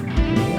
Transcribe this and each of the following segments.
우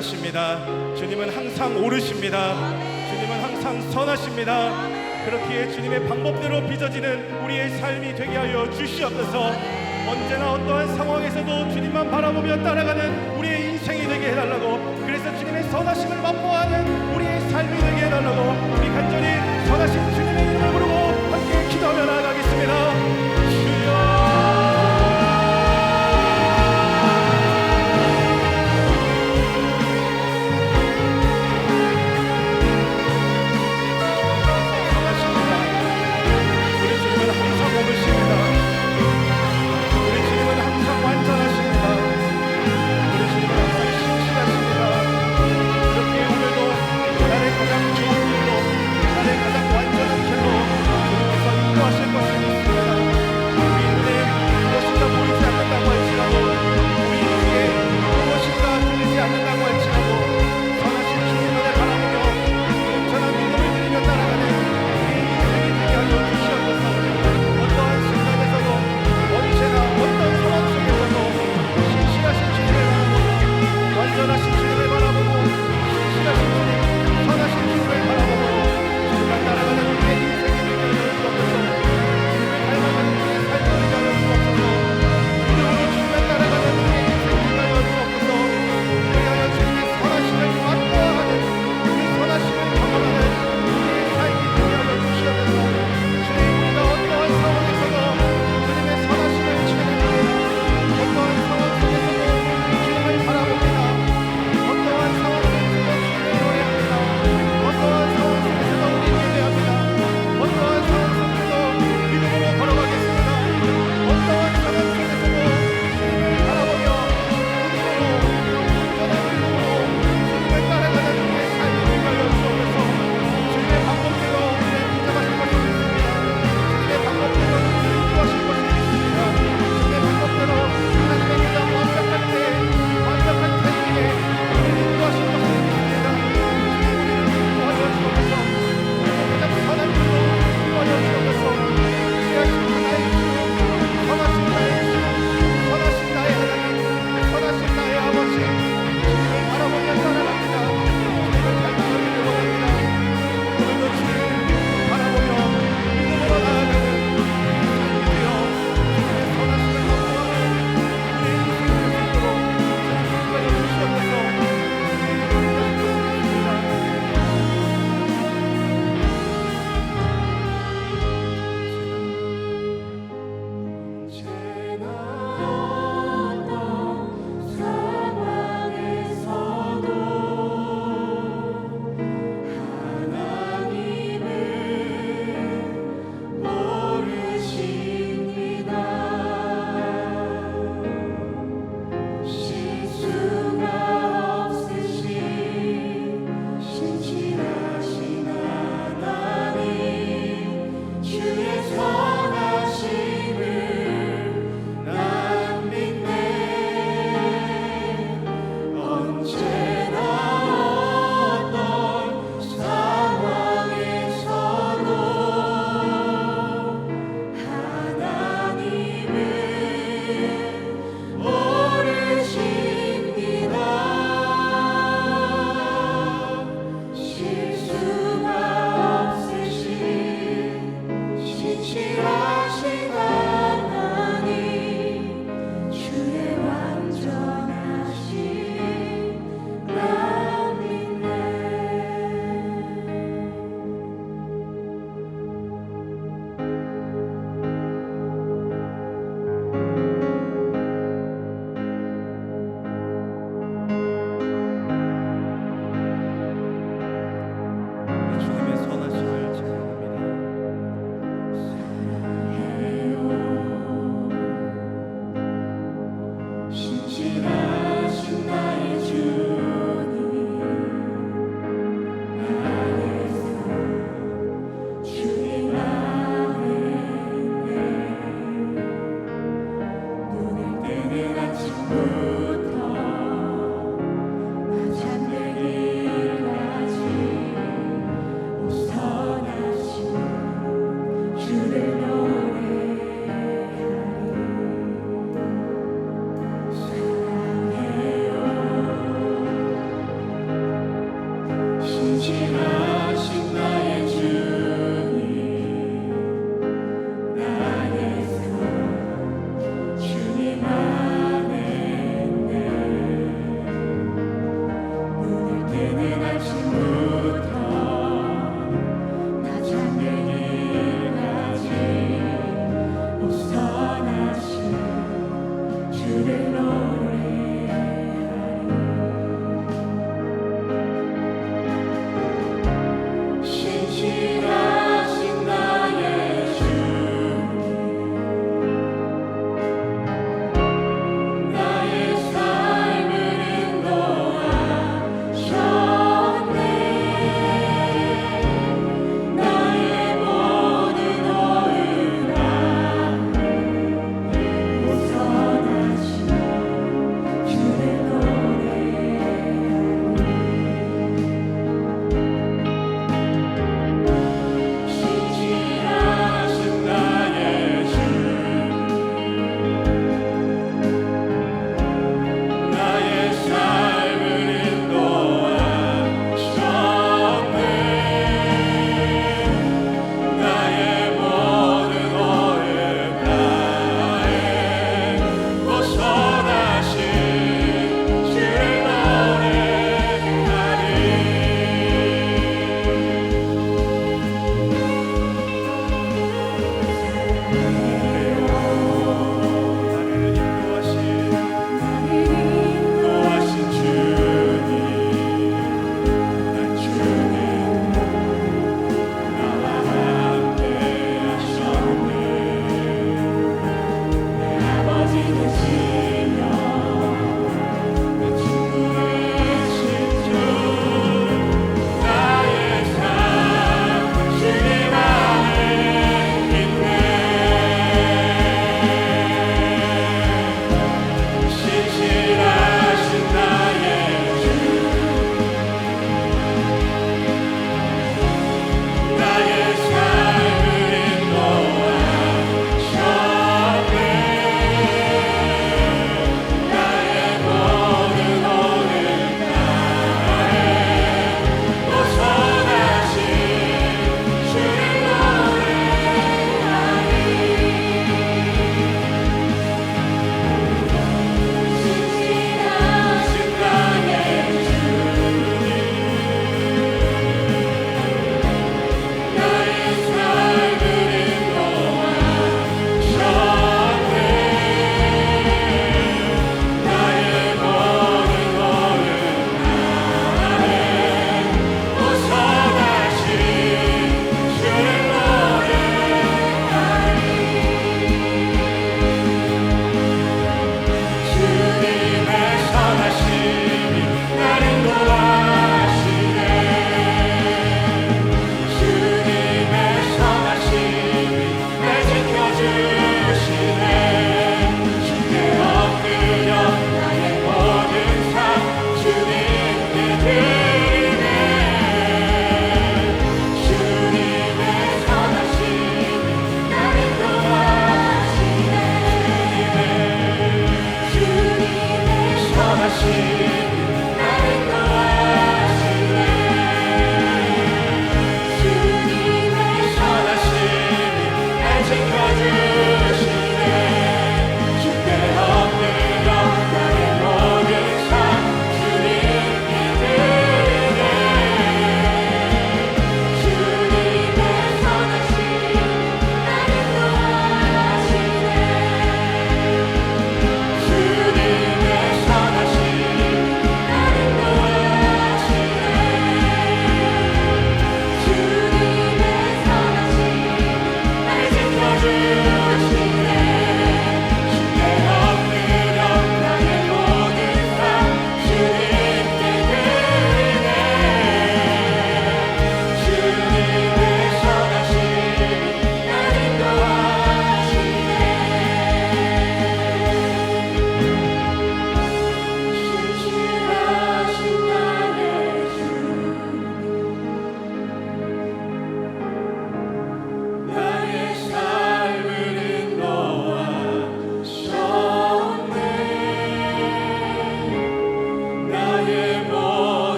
완전하십니다. 주님은 항상 옳으십니다. 주님은 항상 선하십니다. 그렇기에 주님의 방법대로 빚어지는 우리의 삶이 되게 하여 주시옵소서. 언제나 어떠한 상황에서도 주님만 바라보며 따라가는 우리의 인생이 되게 해달라고 그래서 주님의 선하심을 맛보아하는 우리의 삶이 되게 해달라고 우리 간절히 선하신 주님의 이름을 부르고 함께 기도하며 나아가겠습니다.